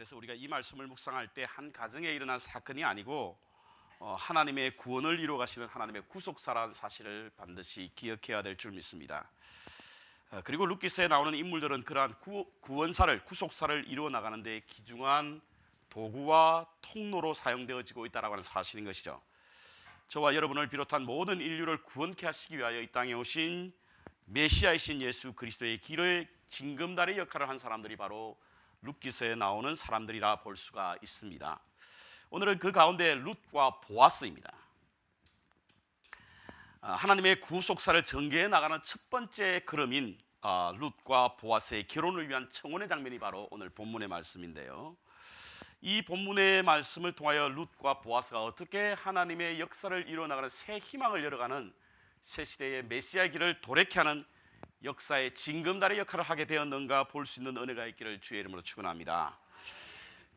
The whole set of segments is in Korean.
그래서 우리가 이 말씀을 묵상할 때 한 가정에 일어난 사건이 아니고 어, 하나님의 구원을 이루어 가시는 하나님의 구속사라는 사실을 반드시 기억해야 될 줄 믿습니다. 어, 그리고 루키스에 나오는 인물들은 그러한 구, 구원사를 구속사를 이루어 나가는데 귀중한 도구와 통로로 사용되어지고 있다라고 하는 사실인 것이죠. 저와 여러분을 비롯한 모든 인류를 구원케 하시기 위하여 이 땅에 오신 메시아이신 예수 그리스도의 길을 징검다리 역할을 한 사람들이 바로 룻기서에 나오는 사람들이라 볼 수가 있습니다. 오늘은 그 가운데 룻과 보아스입니다. 아, 하나님의 구속사를 전개해 나가는 첫 번째 걸음인 아, 룻과 보아스의 결혼을 위한 청혼의 장면이 바로 오늘 본문의 말씀인데요. 이 본문의 말씀을 통하여 룻과 보아스가 어떻게 하나님의 역사를 이루어 나가는 새 희망을 열어가는 새 시대의 메시아 길을 도래케 하는 역사의 징검다리 역할을 하게 되었는가 볼 수 있는 은혜가 있기를 주의 이름으로 축원합니다.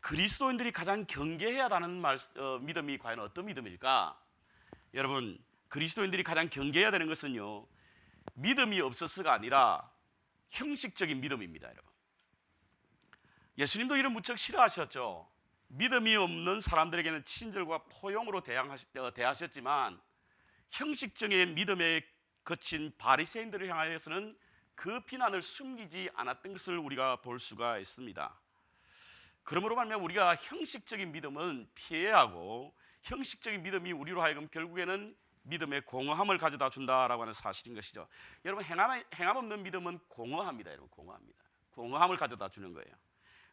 그리스도인들이 가장 경계해야 하는 말, 어, 믿음이 과연 어떤 믿음일까? 여러분 그리스도인들이 가장 경계해야 되는 것은요 믿음이 없어서가 아니라 형식적인 믿음입니다, 여러분. 예수님도 이런 무척 싫어하셨죠. 믿음이 없는 사람들에게는 친절과 포용으로 대항하시, 어, 형식적인 믿음에 거친 바리새인들을 향하여서는 그 비난을 숨기지 않았던 것을 우리가 볼 수가 있습니다. 그러므로 말하면 우리가 형식적인 믿음은 피해야 하고 형식적인 믿음이 우리로 하여금 결국에는 믿음의 공허함을 가져다 준다라고 하는 사실인 것이죠. 여러분 행함, 행함 없는 믿음은 공허합니다. 여러분 공허합니다. 공허함을 가져다 주는 거예요.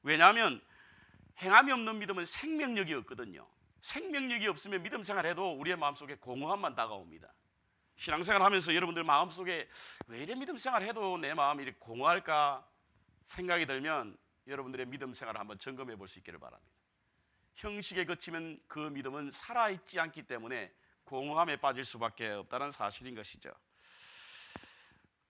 왜냐하면 행함이 없는 믿음은 생명력이 없거든요. 생명력이 없으면 믿음 생활해도 우리의 마음속에 공허함만 다가옵니다. 신앙생활 하면서 여러분들 마음속에 왜 이래 믿음 생활 해도 내 마음이 이렇게 공허할까 생각이 들면 여러분들의 믿음 생활을 한번 점검해 볼 수 있기를 바랍니다. 형식에 거치면 그 믿음은 살아있지 않기 때문에 공허함에 빠질 수밖에 없다는 사실인 것이죠.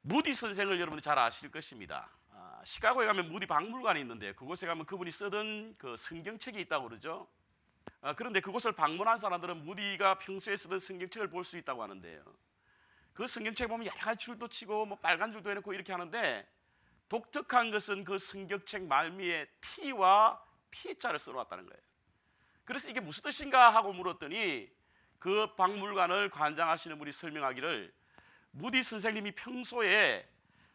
무디 선생을 여러분들 잘 아실 것입니다. 아, 시카고에 가면 무디 박물관이 있는데 그곳에 가면 그분이 쓰던 그 성경책이 있다고 그러죠. 아, 그런데 그곳을 방문한 사람들은 무디가 평소에 쓰던 성경책을 볼 수 있다고 하는데요. 그 성경책 보면 여러 가지 줄도 치고 뭐 빨간 줄도 해놓고 이렇게 하는데 독특한 것은 그 성경책 말미에 T와 P자를 써놓았다는 거예요. 그래서 이게 무슨 뜻인가 하고 물었더니 그 박물관을 관장하시는 분이 설명하기를 무디 선생님이 평소에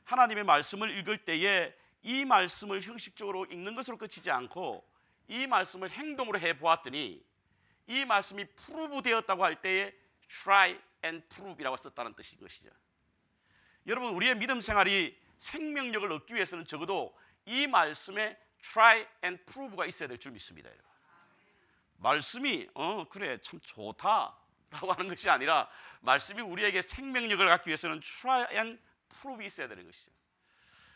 하나님의 말씀을 읽을 때에 이 말씀을 형식적으로 읽는 것으로 그치지 않고 이 말씀을 행동으로 해 보았더니 이 말씀이 프루브 되었다고 할 때에 try and prove이라고 썼다는 뜻인 것이죠. 여러분 우리의 믿음 생활이 생명력을 얻기 위해서는 적어도 이 말씀에 try and prove가 있어야 될 줄 믿습니다. 여러분. 말씀이 어 그래 참 좋다라고 하는 것이 아니라 말씀이 우리에게 생명력을 갖기 위해서는 try and prove이 있어야 되는 것이죠.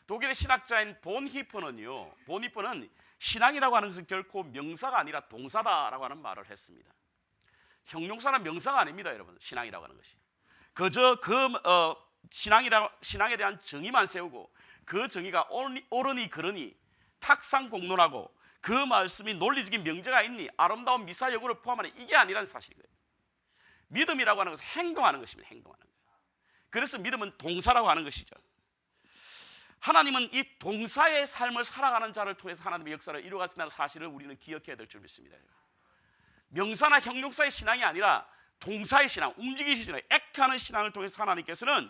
독일의 신학자인 본 히퍼는요. 본 히퍼는 신앙이라고 하는 것은 결코 명사가 아니라 동사다라고 하는 말을 했습니다. 형용사는 명사가 아닙니다, 여러분. 신앙이라고 하는 것이. 그저 그 어, 신앙이라 신앙에 대한 정의만 세우고 그 정의가 옳니, 옳으니 그러니 탁상 공론하고 그 말씀이 논리적인 명제가 있니 아름다운 미사 여구를 포함하는 이게 아니라는 사실이에요. 믿음이라고 하는 것은 행동하는 것입니다. 행동하는 거예요. 그래서 믿음은 동사라고 하는 것이죠. 하나님은 이 동사의 삶을 살아가는 자를 통해서 하나님의 역사를 이루어가신다는 사실을 우리는 기억해야 될 줄 믿습니다. 명사나 형용사의 신앙이 아니라 동사의 신앙, 움직이시는 신앙, 액하는 신앙을 통해서 하나님께서는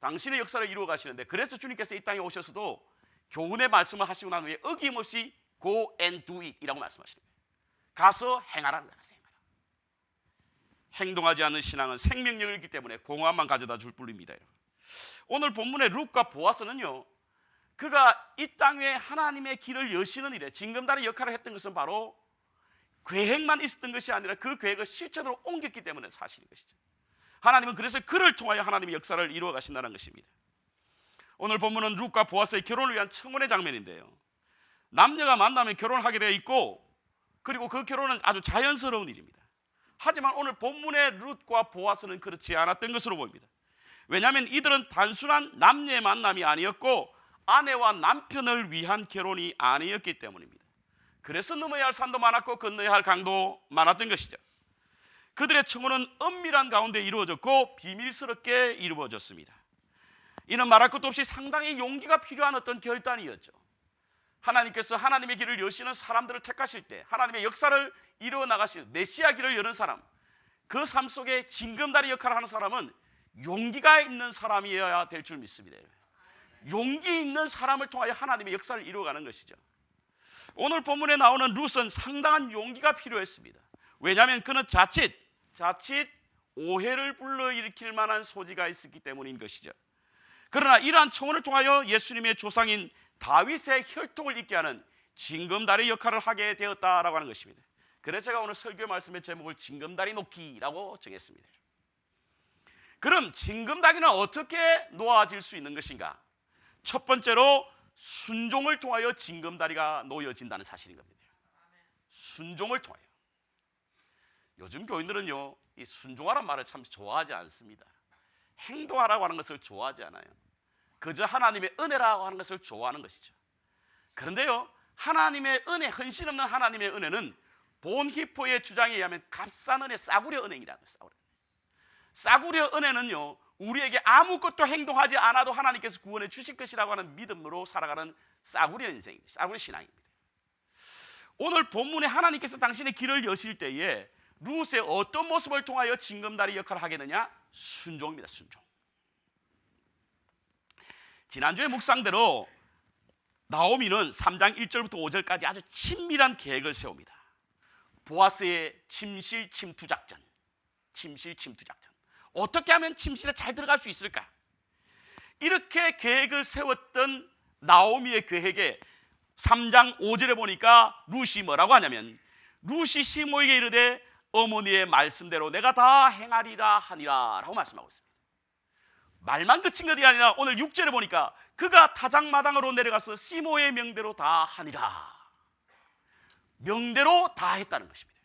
당신의 역사를 이루어 가시는데 그래서 주님께서 이 땅에 오셔서도 교훈의 말씀을 하시고 난 후에 어김없이 go and do it이라고 말씀하시는 거예요. 가서 행하라는 거예요. 행하라. 행동하지 않는 신앙은 생명력을 잃기 때문에 공허함만 가져다 줄 뿐입니다. 여러분. 오늘 본문의 룩과 보아스는요. 그가 이 땅에 하나님의 길을 여시는 일에 징검다리 역할을 했던 것은 바로 계획만 있었던 것이 아니라 그 계획을 실제로 옮겼기 때문에 사실인 것이죠. 하나님은 그래서 그를 통하여 하나님의 역사를 이루어 가신다는 것입니다. 오늘 본문은 룩과 보아스의 결혼을 위한 청혼의 장면인데요. 남녀가 만나면 결혼하게 되어 있고 그리고 그 결혼은 아주 자연스러운 일입니다. 하지만 오늘 본문의 룻과 보아스는 그렇지 않았던 것으로 보입니다. 왜냐하면 이들은 단순한 남녀의 만남이 아니었고 아내와 남편을 위한 결혼이 아니었기 때문입니다. 그래서 넘어야 할 산도 많았고 건너야 할 강도 많았던 것이죠. 그들의 청혼은 은밀한 가운데 이루어졌고 비밀스럽게 이루어졌습니다. 이는 말할 것도 없이 상당히 용기가 필요한 어떤 결단이었죠. 하나님께서 하나님의 길을 여시는 사람들을 택하실 때 하나님의 역사를 이루어 나가실 메시아 길을 여는 사람 그 삶 속에 징검다리 역할을 하는 사람은 용기가 있는 사람이어야 될 줄 믿습니다. 용기 있는 사람을 통하여 하나님의 역사를 이루어가는 것이죠. 오늘 본문에 나오는 룻은 상당한 용기가 필요했습니다. 왜냐하면 그는 자칫 자칫 오해를 불러일으킬 만한 소지가 있었기 때문인 것이죠. 그러나 이러한 청원을 통하여 예수님의 조상인 다윗의 혈통을 잇게 하는 징검다리 역할을 하게 되었다라고 하는 것입니다. 그래서 제가 오늘 설교 말씀의 제목을 징검다리 놓기라고 정했습니다. 그럼 징검다리는 어떻게 놓아질 수 있는 것인가? 첫 번째로 순종을 통하여 징검다리가 놓여진다는 사실인 겁니다. 순종을 통하여. 요즘 교인들은요, 이 순종하라는 말을 참 좋아하지 않습니다. 행동하라고 하는 것을 좋아하지 않아요. 그저 하나님의 은혜라고 하는 것을 좋아하는 것이죠. 그런데요, 하나님의 은혜, 헌신 없는 하나님의 은혜는 본히포의 주장에 의하면 값싼 은혜, 싸구려 은행이라는 거예요. 싸구려. 싸구려 은혜는요, 우리에게 아무것도 행동하지 않아도 하나님께서 구원해 주실 것이라고 하는 믿음으로 살아가는 싸구려 인생입니다. 싸구려 신앙입니다. 오늘 본문에 하나님께서 당신의 길을 여실 때에 룻의 어떤 모습을 통하여 징검다리 역할을 하겠느냐? 순종입니다. 순종. 지난주에 묵상대로 나오미는 3장 1절부터 5절까지 아주 친밀한 계획을 세웁니다. 보아스의 침실 침투 작전. 침실 침투 작전. 어떻게 하면 침실에 잘 들어갈 수 있을까? 이렇게 계획을 세웠던 나오미의 계획에 3장 5절에 보니까 룻이 뭐라고 하냐면 룻이 시모에게 이르되 어머니의 말씀대로 내가 다 행하리라 하니라 라고 말씀하고 있습니다. 말만 그친 것이 아니라 오늘 6절에 보니까 그가 타작마당으로 내려가서 시모의 명대로 다 하니라. 명대로 다 했다는 것입니다.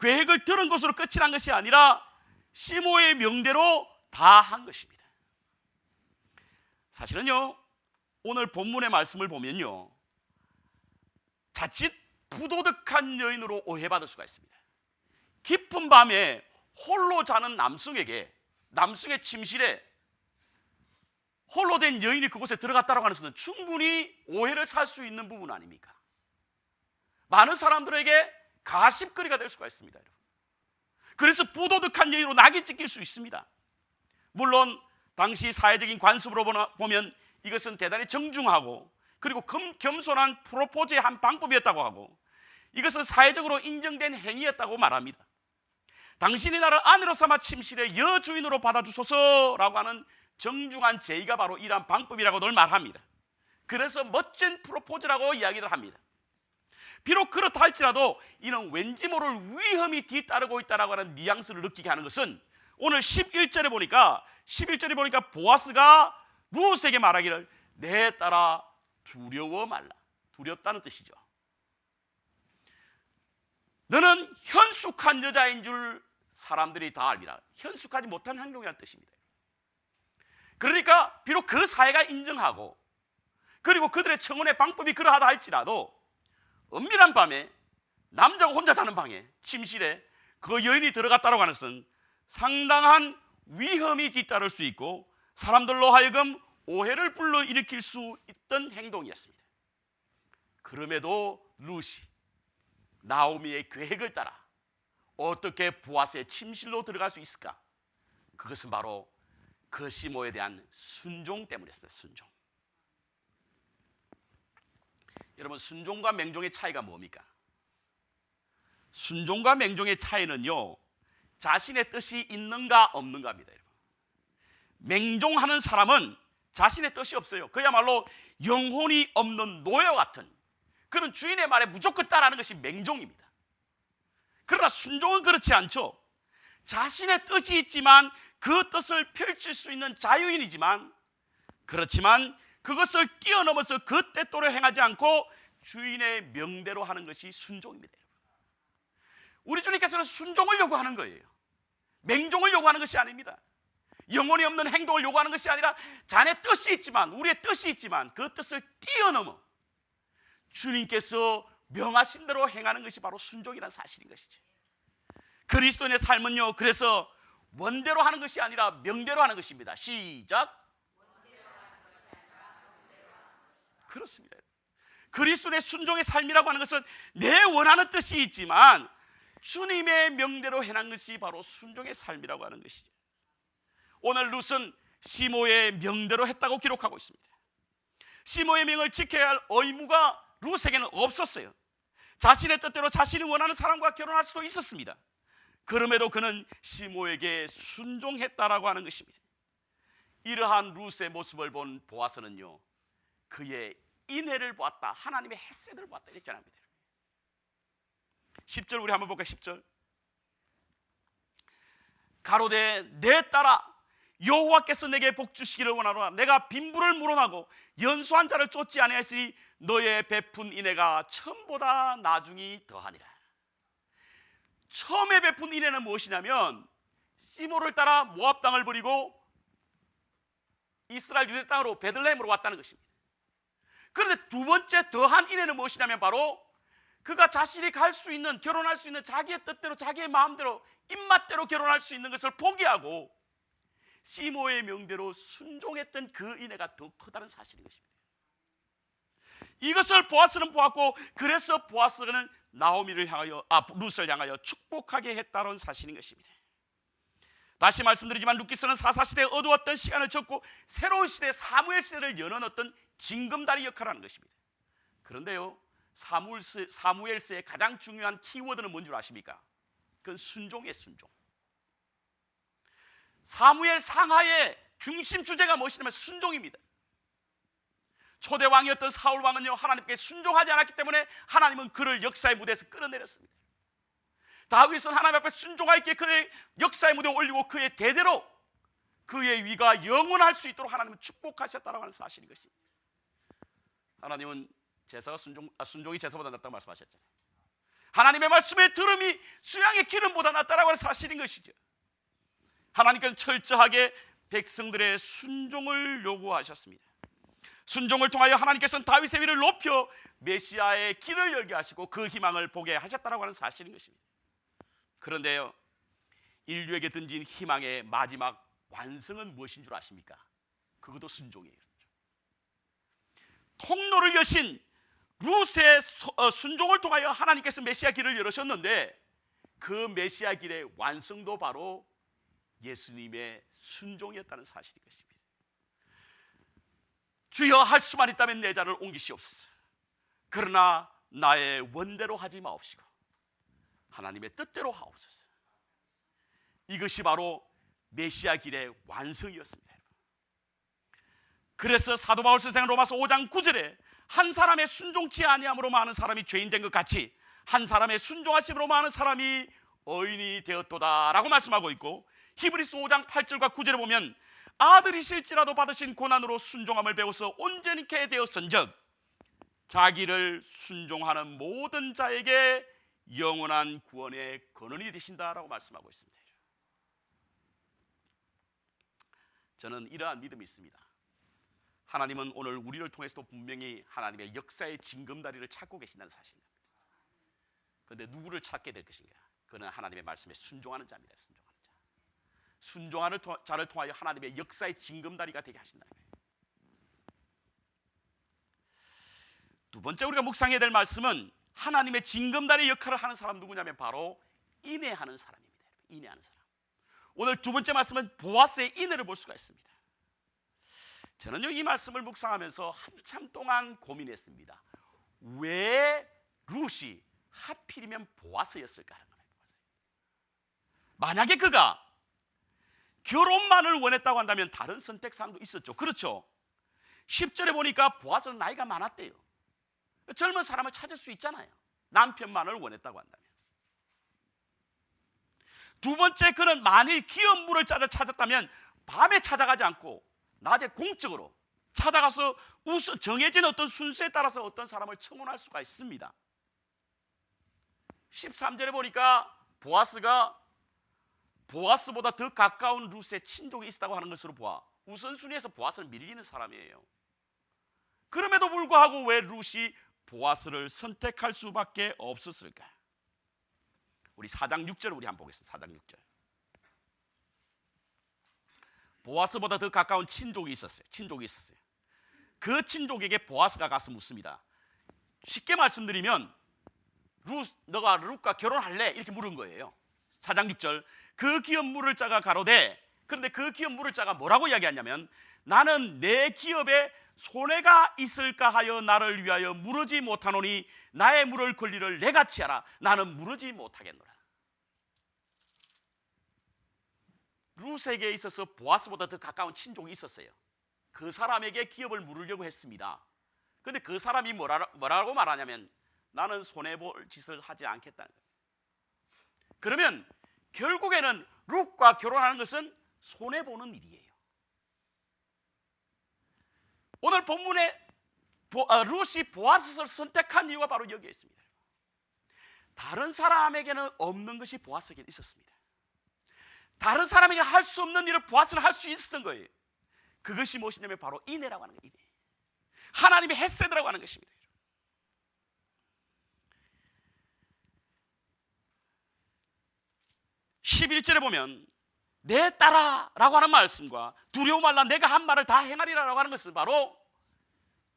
계획을 들은 것으로 끝이 난 것이 아니라 시모의 명대로 다 한 것입니다. 사실은요, 오늘 본문의 말씀을 보면요, 자칫 부도덕한 여인으로 오해받을 수가 있습니다. 깊은 밤에 홀로 자는 남성에게 남성의 침실에 홀로 된 여인이 그곳에 들어갔다라고 하는 것은 충분히 오해를 살 수 있는 부분 아닙니까? 많은 사람들에게 가십거리가 될 수가 있습니다. 여러분. 그래서 부도덕한 여인으로 낙이 찍힐 수 있습니다. 물론 당시 사회적인 관습으로 보면 이것은 대단히 정중하고 그리고 겸손한 프로포즈의 한 방법이었다고 하고 이것은 사회적으로 인정된 행위였다고 말합니다. 당신이 나를 아내로 삼아 침실의 여주인으로 받아주소서라고 하는 정중한 제의가 바로 이러한 방법이라고 늘 말합니다. 그래서 멋진 프로포즈라고 이야기를 합니다. 비록 그렇다 할지라도 이는 왠지 모를 위험이 뒤따르고 있다라고 하는 뉘앙스를 느끼게 하는 것은 오늘 11절에 보니까 11절에 보니까 보아스가 루스에게 말하기를 내 따라 두려워 말라. 두렵다는 뜻이죠. 너는 현숙한 여자인 줄 사람들이 다 알리라. 현숙하지 못한 행동이라는 뜻입니다. 그러니까 비록 그 사회가 인정하고 그리고 그들의 청혼의 방법이 그러하다 할지라도 은밀한 밤에 남자가 혼자 자는 방에 침실에 그 여인이 들어갔다고 하는 것은 상당한 위험이 뒤따를 수 있고 사람들로 하여금 오해를 불러일으킬 수 있던 행동이었습니다. 그럼에도 루시 나오미의 계획을 따라 어떻게 보아스의 침실로 들어갈 수 있을까? 그것은 바로 그 시모에 대한 순종 때문이었습니다. 순종. 여러분 순종과 맹종의 차이가 뭡니까? 순종과 맹종의 차이는요 자신의 뜻이 있는가 없는가입니다. 여러분. 맹종하는 사람은 자신의 뜻이 없어요. 그야말로 영혼이 없는 노예 같은 그런 주인의 말에 무조건 따라하는 것이 맹종입니다. 그러나 순종은 그렇지 않죠. 자신의 뜻이 있지만 그 뜻을 펼칠 수 있는 자유인이지만 그렇지만 그것을 뛰어넘어서 그 때또로 행하지 않고 주인의 명대로 하는 것이 순종입니다. 우리 주님께서는 순종을 요구하는 거예요. 맹종을 요구하는 것이 아닙니다. 영혼이 없는 행동을 요구하는 것이 아니라 자네 뜻이 있지만 우리의 뜻이 있지만 그 뜻을 뛰어넘어 주님께서 명하신 대로 행하는 것이 바로 순종이라는 사실인 것이죠. 그리스도인의 삶은요. 그래서 원대로 하는 것이 아니라 명대로 하는 것입니다. 시작. 그렇습니다. 그리스도의 순종의 삶이라고 하는 것은 내 원하는 뜻이 있지만 주님의 명대로 해난 것이 바로 순종의 삶이라고 하는 것이죠. 오늘 룻은 시모의 명대로 했다고 기록하고 있습니다. 시모의 명을 지켜야 할 의무가 룻에게는 없었어요. 자신의 뜻대로 자신이 원하는 사람과 결혼할 수도 있었습니다. 그럼에도 그는 시모에게 순종했다라고 하는 것입니다. 이러한 룻의 모습을 본 보아스는요, 그의 인애를 보았다. 하나님의 햇셋을 보았다. 이렇게 합니다. 10절 우리 한번 볼까요? 10절. 가로되 내 딸아 여호와께서 내게 복 주시기를 원하노라 내가 빈부를 물어나고 연수한 자를 쫓지 아니하였으니 너의 베푼 인애가 처음보다 나중이 더하니라 처음에 베푼 인애는 무엇이냐면 시모를 따라 모압 땅을 버리고 이스라엘 유대 땅으로 베들레헴으로 왔다는 것입니다 그런데 두 번째 더한 인애는 무엇이냐면 바로 그가 자신이 갈 수 있는 결혼할 수 있는 자기의 뜻대로 자기의 마음대로 입맛대로 결혼할 수 있는 것을 포기하고 시모의 명대로 순종했던 그 인애가 더 크다는 사실인 것입니다. 이것을 보아스는 보았고 그래서 보아스는 나오미를 향하여 아 룻을 향하여 축복하게 했다는 사실인 것입니다. 다시 말씀드리지만 룻기스는 사사 시대에 어두웠던 시간을 접고 새로운 시대 사무엘 시대를 여는 어떤 징검다리 역할을 하는 것입니다. 그런데요. 사무엘스, 사무엘스의 가장 중요한 키워드는 뭔 줄 아십니까? 그건 순종의 순종. 사무엘 상하의 중심 주제가 무엇이냐면 순종입니다. 초대 왕이었던 사울 왕은요 하나님께 순종하지 않았기 때문에 하나님은 그를 역사의 무대에서 끌어내렸습니다. 다윗은 하나님 앞에 순종하였기에 그의 역사의 무대에 올리고 그의 대대로 그의 위가 영원할 수 있도록 하나님은 축복하셨다라고 하는 사실인 것입니다. 하나님은 제사가 순종, 아, 순종이 제사보다 낫다고 말씀하셨잖아요. 하나님의 말씀에 들음이 수양의 기름보다 낫다라고 하는 사실인 것이죠. 하나님께서 철저하게 백성들의 순종을 요구하셨습니다. 순종을 통하여 하나님께서는 다윗의 위를 높여 메시아의 길을 열게 하시고 그 희망을 보게 하셨다라고 하는 사실인 것입니다. 그런데요, 인류에게 던진 희망의 마지막 완성은 무엇인 줄 아십니까? 그것도 순종이에요. 통로를 여신 룻의 어, 순종을 통하여 하나님께서 메시아 길을 열으셨는데 그 메시아 길의 완성도 바로 예수님의 순종이었다는 사실인 것입니다. 주여 할 수만 있다면 내 자를 옮기시옵소서. 그러나 나의 원대로 하지 마옵시고 하나님의 뜻대로 하옵소서. 이것이 바로 메시아 길의 완성이었습니다. 그래서 사도 바울 선생은 로마서 5장 9절에 한 사람의 순종치 아니함으로 많은 사람이 죄인 된 것 같이 한 사람의 순종하심으로 많은 사람이 어인이 되었도다라고 말씀하고 있고 히브리스 5장 8절과 9절에 보면 아들이실지라도 받으신 고난으로 순종함을 배워서 온전케 되었은즉 자기를 순종하는 모든 자에게 영원한 구원의 근원이 되신다라고 말씀하고 있습니다. 저는 이러한 믿음이 있습니다. 하나님은 오늘 우리를 통해서도 분명히 하나님의 역사의 징검다리를 찾고 계신다는 사실입니다. 그런데 누구를 찾게 될 것인가? 그는 하나님의 말씀에 순종하는 자입니다. 순종하는 자. 순종하는 자를 통하여 하나님의 역사의 징검다리가 되게 하신다는 거예요. 두 번째 우리가 묵상해야 될 말씀은 하나님의 징검다리 역할을 하는 사람 누구냐면 바로 인내하는 사람입니다. 인내하는 사람. 오늘 두 번째 말씀은 보아스의 인내를 볼 수가 있습니다. 저는요 이 말씀을 묵상하면서 한참 동안 고민했습니다. 왜 룻이 하필이면 보아스였을까 하는 거예요. 만약에 그가 결혼만을 원했다고 한다면 다른 선택 사항도 있었죠. 그렇죠. 10절에 보니까 보아스는 나이가 많았대요. 젊은 사람을 찾을 수 있잖아요. 남편만을 원했다고 한다면. 두 번째 그는 만일 기업물을 찾았다면 밤에 찾아가지 않고 낮에 공적으로 찾아가서 우선 정해진 어떤 순서에 따라서 어떤 사람을 청혼할 수가 있습니다. 13절에 보니까 보아스가 보아스보다 더 가까운 루스의 친족이 있다고 하는 것으로 보아 우선순위에서 보아스를 밀리는 사람이에요. 그럼에도 불구하고 왜 루시 보아스를 선택할 수밖에 없었을까? 우리 4장 6절 우리 한번 보겠습니다. 4장 6절. 보아스보다 더 가까운 친족이 있었어요. 친족이 있었어요. 그 친족에게 보아스가 가서 묻습니다. 쉽게 말씀드리면 루 너가 룻과 결혼할래 이렇게 물은 거예요. 사장 6절 그 기업 물을 자가 가로되 그런데 그 기업 물을 자가 뭐라고 이야기하냐면 나는 내 기업에 손해가 있을까 하여 나를 위하여 물으지 못하노니 나의 물을 권리를 내가 취하라 나는 물으지 못하겠노라. 룻에게 있어서 보아스보다 더 가까운 친족이 있었어요. 그 사람에게 기업을 물으려고 했습니다. 근데 그 사람이 뭐라, 뭐라고 말하냐면 나는 손해볼 짓을 하지 않겠다는 거예요. 그러면 결국에는 룻과 결혼하는 것은 손해보는 일이에요. 오늘 본문에 보, 아, 룻이 보아스를 선택한 이유가 바로 여기에 있습니다. 다른 사람에게는 없는 것이 보아스에게 있었습니다. 다른 사람에게 할 수 없는 일을 보아스는 할 수 있었던 거예요. 그것이 무엇이냐면 바로 인애라고 하는 거예요. 하나님의 햇세드라고 하는 것입니다. 11절에 보면 내 딸아라고 하는 말씀과 두려움 말라 내가 한 말을 다 행하리라라고 하는 것은 바로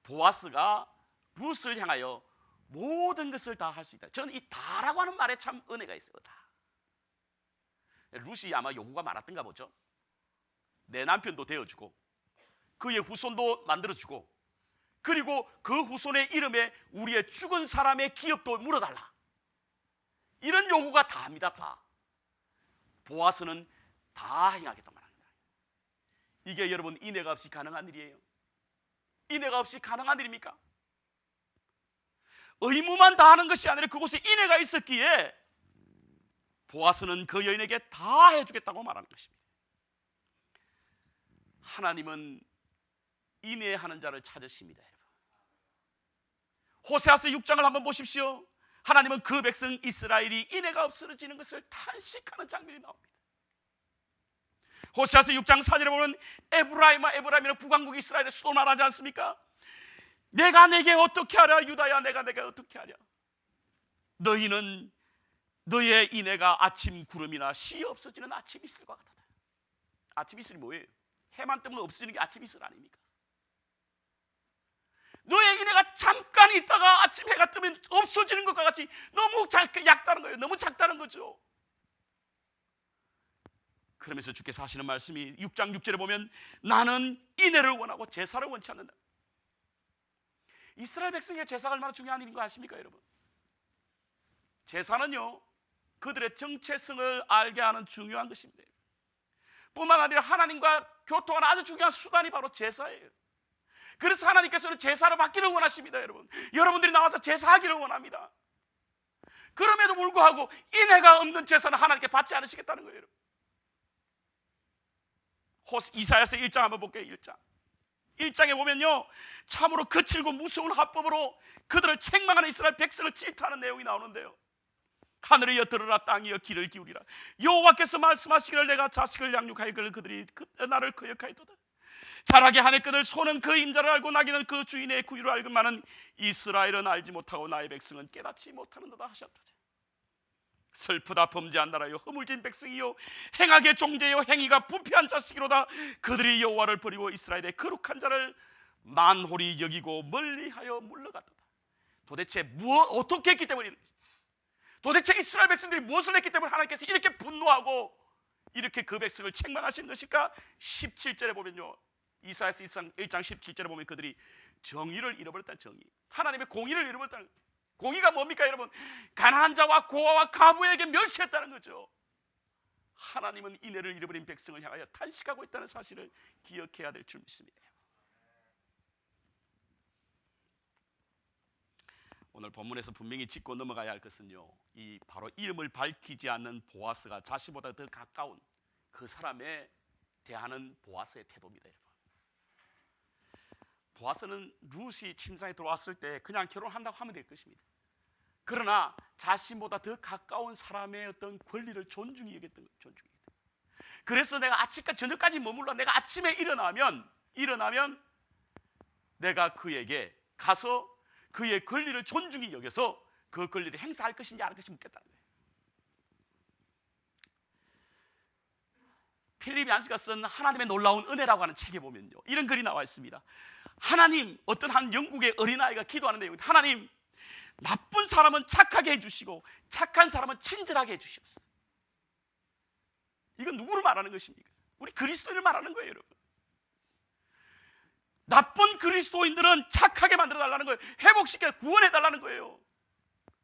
보아스가 룻을 향하여 모든 것을 다 할 수 있다. 저는 이 다라고 하는 말에 참 은혜가 있어요. 다. 룻이 아마 요구가 많았던가 보죠. 내 남편도 되어주고 그의 후손도 만들어주고 그리고 그 후손의 이름에 우리의 죽은 사람의 기업도 물어달라. 이런 요구가 다 합니다. 다. 보아스는 다 행하겠다 말합니다. 이게 여러분 인애가 없이 가능한 일이에요. 인애가 없이 가능한 일입니까? 의무만 다하는 것이 아니라 그곳에 인애가 있었기에 보아스는 그 여인에게 다 해주겠다고 말하는 것입니다. 하나님은 인애하는 자를 찾으십니다. 호세아서 6장을 한번 보십시오. 하나님은 그 백성 이스라엘이 인애가 없어지는 것을 탄식하는 장면이 나옵니다. 호세아서 6장 4절에 보면 에브라임아 에브라임이라는 북왕국 이스라엘의 수도 말하지 않습니까? 내가 내게 어떻게 하랴 유다야 내가 내게 어떻게 하랴 너희는 너의 인애가 아침 구름이나 시 없어지는 아침 이슬과 같다. 아침 이슬이 뭐예요? 해만 뜨면 없어지는 게 아침 이슬 아닙니까? 너의 인애가 잠깐 있다가 아침 해가 뜨면 없어지는 것과 같이 너무 작, 약다는 거예요. 너무 작다는 거죠. 그러면서 주께서 하시는 말씀이 6장 6절에 보면 나는 인애를 원하고 제사를 원치 않는다. 이스라엘 백성의 제사가 얼마나 중요한 일인 거 아십니까, 여러분? 제사는요, 그들의 정체성을 알게 하는 중요한 것입니다. 뿐만 아니라 하나님과 교통하는 아주 중요한 수단이 바로 제사예요. 그래서 하나님께서는 제사를 받기를 원하십니다, 여러분. 여러분들이 나와서 제사하기를 원합니다. 그럼에도 불구하고 인애가 없는 제사는 하나님께 받지 않으시겠다는 거예요, 여러분. 이사야서 1장 한번 볼게요. 1장. 1장에 보면요. 참으로 거칠고 무서운 합법으로 그들을 책망하는 이스라엘 백성을 질타하는 내용이 나오는데요. 하늘이여 들으라 땅이여 귀를 기울이라. 여호와께서 말씀하시기를 내가 자식을 양육하여 그들이 그, 나를 거역하였도다. 자라게 하늘 그들 손은 그 임자를 알고 나기는 그 주인의 구유를 알건만은 이스라엘은 알지 못하고 나의 백성은 깨닫지 못하는도다 하셨다 슬프다 범죄한 나라요 허물진 백성이요. 행하게 종제요 행위가 부패한 자식이로다. 그들이 여호와를 버리고 이스라엘의 거룩한 자를 만홀히 여기고 멀리하여 물러갔다. 도대체 무엇 어떻게 했기 때문에 도대체 이스라엘 백성들이 무엇을 했기 때문에 하나님께서 이렇게 분노하고 이렇게 그 백성을 책망하신 것일까 17절에 보면요 이사야서 1장, 1장 17절에 보면 그들이 정의를 잃어버렸다는 정의 하나님의 공의를 잃어버렸다는 공의가 뭡니까 여러분? 가난한 자와 고아와 가부에게 멸시했다는 거죠. 하나님은 인애를 잃어버린 백성을 향하여 탄식하고 있다는 사실을 기억해야 될 줄 믿습니다. 오늘 본문에서 분명히 짚고 넘어가야 할 것은요. 이 바로 이름을 밝히지 않는 보아스가 자신보다 더 가까운 그 사람에 대하는 보아스의 태도입니다, 여러분. 보아스는 룻이 침상에 들어왔을 때 그냥 결혼한다고 하면 될 것입니다. 그러나 자신보다 더 가까운 사람의 어떤 권리를 존중히 여겼던 거예요. 그래서 내가 아침까지 저녁까지 머물러 내가 아침에 일어나면 일어나면 내가 그에게 가서 그의 권리를 존중히 여겨서 그 권리를 행사할 것인지 안 할 것인지 묻겠다는 거예요. 필립 얀스가 쓴 하나님의 놀라운 은혜라고 하는 책에 보면요 이런 글이 나와 있습니다. 하나님 어떤 한 영국의 어린아이가 기도하는 내용 하나님 나쁜 사람은 착하게 해주시고 착한 사람은 친절하게 해주시옵소서. 이건 누구를 말하는 것입니까? 우리 그리스도인을 말하는 거예요, 여러분. 그리스도인들은 착하게 만들어 달라는 거예요. 회복시켜 구원해 달라는 거예요.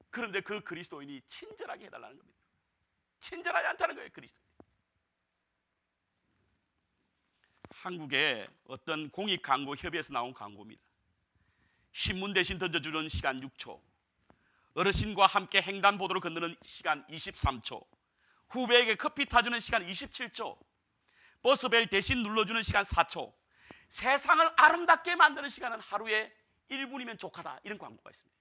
그런데 그 그리스도인이 친절하게 해달라는 겁니다. 친절하지 않다는 거예요, 그리스도. 한국의 어떤 공익 광고 협의회에서 나온 광고입니다. 신문 대신 던져주는 시간 6초, 어르신과 함께 횡단보도를 건너는 시간 23초, 후배에게 커피 타주는 시간 27초, 버스벨 대신 눌러주는 시간 4초, 세상을 아름답게 만드는 시간은 하루에 1분이면 족하다 이런 광고가 있습니다.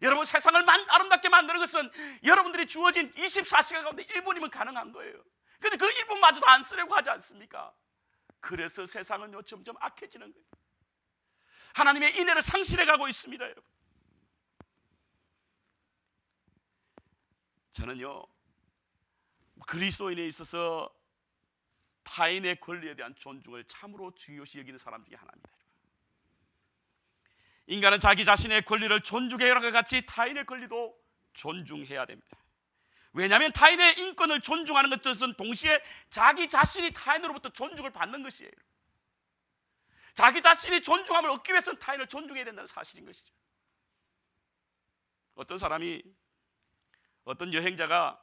여러분 세상을 만- 아름답게 만드는 것은 여러분들이 주어진 24시간 가운데 1분이면 가능한 거예요. 근데 그 1분마저도 안 쓰려고 하지 않습니까? 그래서 세상은 요 점 점 악해지는 거예요. 하나님의 인애를 상실해 가고 있습니다, 여러분. 저는요 그리스도인에 있어서 타인의 권리에 대한 존중을 참으로 중요시 여기는 사람 중에 하나입니다. 인간은 자기 자신의 권리를 존중해야 하는 것 같이 타인의 권리도 존중해야 됩니다. 왜냐하면 타인의 인권을 존중하는 것은 동시에 자기 자신이 타인으로부터 존중을 받는 것이에요. 자기 자신이 존중함을 얻기 위해서는 타인을 존중해야 된다는 사실인 것이죠. 어떤 사람이 어떤 여행자가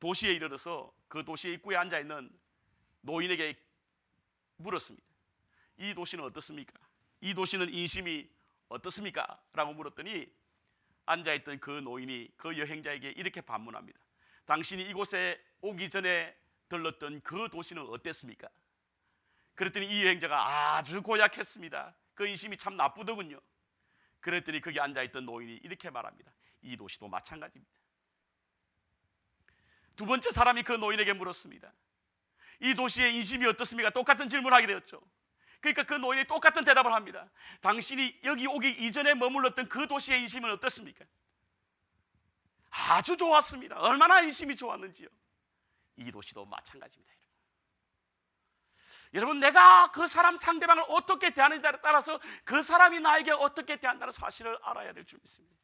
도시에 이르러서 그 도시의 입구에 앉아 있는 노인에게 물었습니다. 이 도시는 어떻습니까? 이 도시는 인심이 어떻습니까? 라고 물었더니 앉아있던 그 노인이 그 여행자에게 이렇게 반문합니다. 당신이 이곳에 오기 전에 들렀던 그 도시는 어땠습니까? 그랬더니 이 여행자가 아주 고약했습니다. 그 인심이 참 나쁘더군요. 그랬더니 거기 앉아있던 노인이 이렇게 말합니다. 이 도시도 마찬가지입니다. 두 번째 사람이 그 노인에게 물었습니다. 이 도시의 인심이 어떻습니까? 똑같은 질문하게 되었죠. 그러니까 그 노인이 똑같은 대답을 합니다. 당신이 여기 오기 이전에 머물렀던 그 도시의 인심은 어떻습니까? 아주 좋았습니다. 얼마나 인심이 좋았는지요. 이 도시도 마찬가지입니다. 여러분 내가 그 사람 상대방을 어떻게 대하는지에 따라서 그 사람이 나에게 어떻게 대한다는 사실을 알아야 될 줄 믿습니다.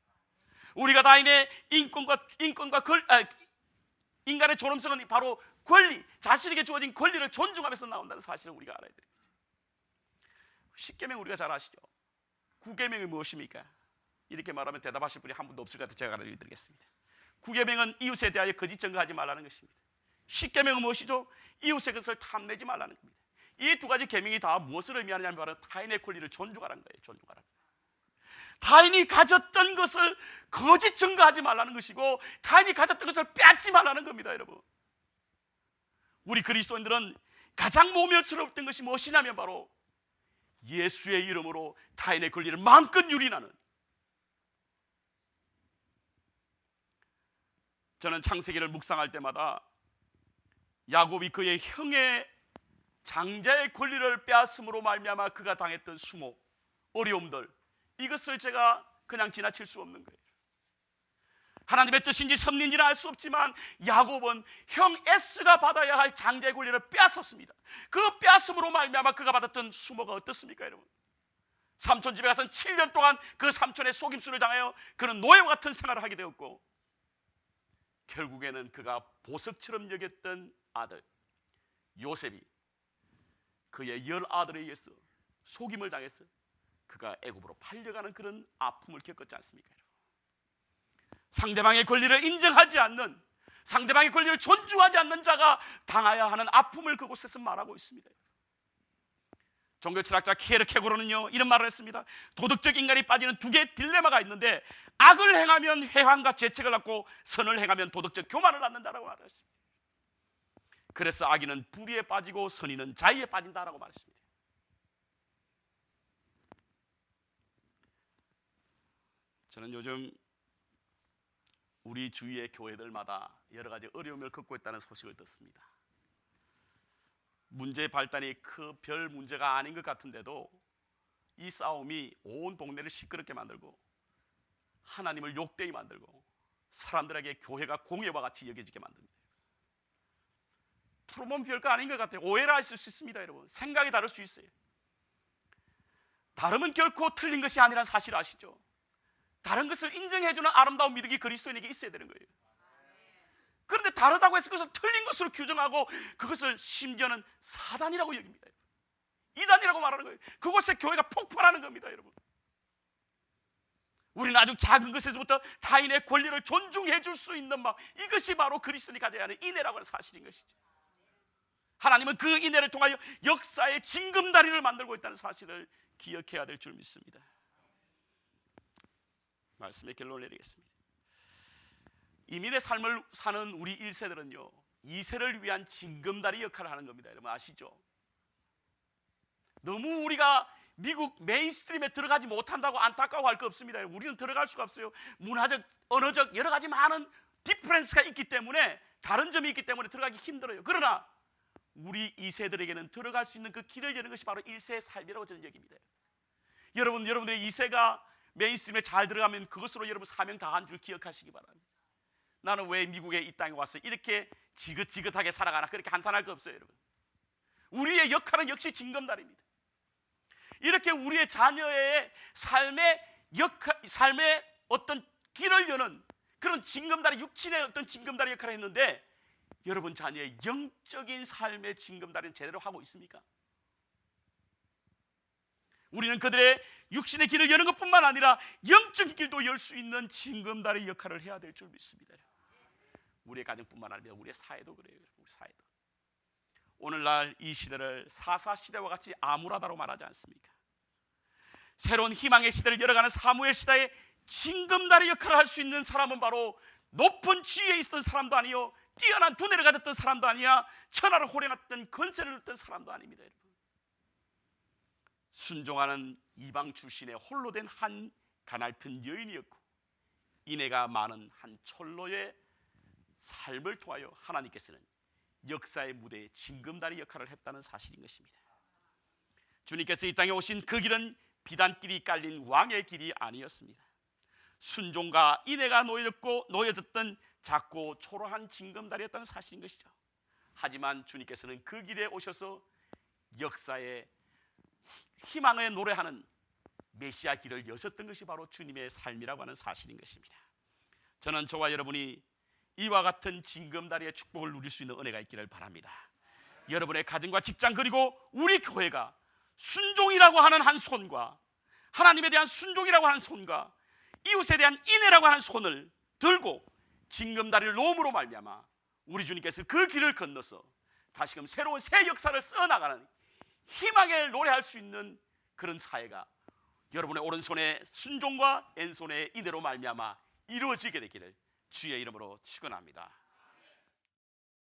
우리가 다인의 인권과 인권과 걸, 아, 인간의 존엄성은 바로 권리, 자신에게 주어진 권리를 존중하면서 나온다는 사실을 우리가 알아야 됩니다. 십계명 우리가 잘 아시죠? 구계명이 무엇입니까? 이렇게 말하면 대답하실 분이 한 분도 없을 것 같아 제가 알려드리겠습니다. 구계명은 이웃에 대하여 거짓 증거하지 말라는 것입니다. 십계명은 무엇이죠? 이웃의 것을 탐내지 말라는 겁니다. 이 두 가지 계명이 다 무엇을 의미하느냐면 타인의 권리를 존중하라는 거예요. 존중하라. 타인이 가졌던 것을 거짓 증거하지 말라는 것이고 타인이 가졌던 것을 빼앗지 말라는 겁니다, 여러분. 우리 그리스도인들은 가장 모멸스러웠던 것이 무엇이냐면 바로 예수의 이름으로 타인의 권리를 마음껏 유린하는 저는 창세기를 묵상할 때마다 야곱이 그의 형의 장자의 권리를 빼앗음으로 말미암아 그가 당했던 수모 어려움들 이것을 제가 그냥 지나칠 수 없는 거예요. 하나님의 뜻인지 섭리인지는 알 수 없지만 야곱은 형 에스가 받아야 할 장자의 권리를 빼앗았습니다. 그 빼앗음으로 말미암아 그가 받았던 수모가 어떻습니까, 여러분? 삼촌 집에 가서 7년 동안 그 삼촌의 속임수를 당하여 그는 노예와 같은 생활을 하게 되었고 결국에는 그가 보석처럼 여겼던 아들 요셉이 그의 열 아들에 의해서 속임을 당해서 그가 애굽으로 팔려가는 그런 아픔을 겪었지 않습니까? 상대방의 권리를 인정하지 않는 상대방의 권리를 존중하지 않는 자가 당해야 하는 아픔을 그곳에서 말하고 있습니다. 종교 철학자 케르케고르는요 이런 말을 했습니다. 도덕적 인간이 빠지는 두 개의 딜레마가 있는데 악을 행하면 회황과 죄책을 낳고 선을 행하면 도덕적 교만을 낳는다라고 말했습니다. 그래서 악인은 불의에 빠지고 선인은 자의에 빠진다라고 말했습니다. 저는 요즘 우리 주위의 교회들마다 여러 가지 어려움을 겪고 있다는 소식을 듣습니다. 문제 발단이 그 별 문제가 아닌 것 같은데도 이 싸움이 온 동네를 시끄럽게 만들고 하나님을 욕되게 만들고 사람들에게 교회가 공예와 같이 여겨지게 만듭니다. 풀어보면 별거 아닌 것 같아요. 오해를 하실 수 있습니다, 여러분. 생각이 다를 수 있어요. 다름은 결코 틀린 것이 아니란 사실 아시죠? 다른 것을 인정해주는 아름다운 믿음이 그리스도인에게 있어야 되는 거예요. 그런데 다르다고 해서 그것을 틀린 것으로 규정하고 그것을 심지어는 사단이라고 여깁니다. 이단이라고 말하는 거예요. 그곳에 교회가 폭발하는 겁니다, 여러분. 우리는 아주 작은 것에서부터 타인의 권리를 존중해 줄 수 있는 마음 이것이 바로 그리스도인이 가져야 하는 인애라고 하는 사실인 것이죠. 하나님은 그 인애를 통하여 역사의 징검다리를 만들고 있다는 사실을 기억해야 될 줄 믿습니다. 말씀의 결론을 내리겠습니다. 이민의 삶을 사는 우리 1세들은요. 2세를 위한 징검다리 역할을 하는 겁니다. 여러분 아시죠? 너무 우리가 미국 메인스트림에 들어가지 못한다고 안타까워할 거 없습니다. 우리는 들어갈 수가 없어요. 문화적, 언어적 여러 가지 많은 디퍼런스가 있기 때문에 다른 점이 있기 때문에 들어가기 힘들어요. 그러나 우리 2세들에게는 들어갈 수 있는 그 길을 여는 것이 바로 1세의 삶이라고 저는 여깁니다. 여러분, 여러분들의 2세가 메인스트림에 잘 들어가면 그것으로 여러분 사명 다한 줄 기억하시기 바랍니다. 나는 왜 미국에 이 땅에 와서 이렇게 지긋지긋하게 살아가나 그렇게 한탄할 거 없어요, 여러분. 우리의 역할은 역시 징검다리입니다. 이렇게 우리의 자녀의 삶의 역할, 삶의 어떤 길을 여는 그런 징검다리 육친의 어떤 징검다리 역할을 했는데 여러분 자녀의 영적인 삶의 징검다리는 제대로 하고 있습니까? 우리는 그들의 육신의 길을 여는 것뿐만 아니라 영적인 길도 열 수 있는 징검다리 역할을 해야 될 줄 믿습니다. 우리의 가정뿐만 아니라 우리의 사회도 그래요. 우리 사회도. 오늘날 이 시대를 사사 시대와 같이 암울하다고 말하지 않습니까? 새로운 희망의 시대를 열어가는 사무엘 시대에 징검다리 역할을 할 수 있는 사람은 바로 높은 지위에 있었던 사람도 아니요 뛰어난 두뇌를 가졌던 사람도 아니야 천하를 호령했던 건세를 누렸던 사람도 아닙니다 여러분 순종하는 이방 출신의 홀로 된 한 가날픈 여인이었고 인애가 많은 한 철로의 삶을 통하여 하나님께서는 역사의 무대에 징검다리 역할을 했다는 사실인 것입니다 주님께서 이 땅에 오신 그 길은 비단길이 깔린 왕의 길이 아니었습니다. 순종과 인애가 놓여졌고 놓여졌던 작고 초라한 징검다리였다는 사실인 것이죠. 하지만 주님께서는 그 길에 오셔서 역사의 희망을 노래하는 메시아 길을 여셨던 것이 바로 주님의 삶이라고 하는 사실인 것입니다. 저는 저와 여러분이 이와 같은 징검다리의 축복을 누릴 수 있는 은혜가 있기를 바랍니다. 여러분의 가정과 직장 그리고 우리 교회가 순종이라고 하는 한 손과 하나님에 대한 순종이라고 하는 손과 이웃에 대한 인애라고 하는 손을 들고 징검다리를 놓음으로 말미암아 우리 주님께서 그 길을 건너서 다시금 새로운 새 역사를 써나가는 희망을 노래할 수 있는 그런 사회가 여러분의 오른손에 순종과 왼손에 인애로 말미암아 이루어지게 되기를 주의 이름으로 축원합니다.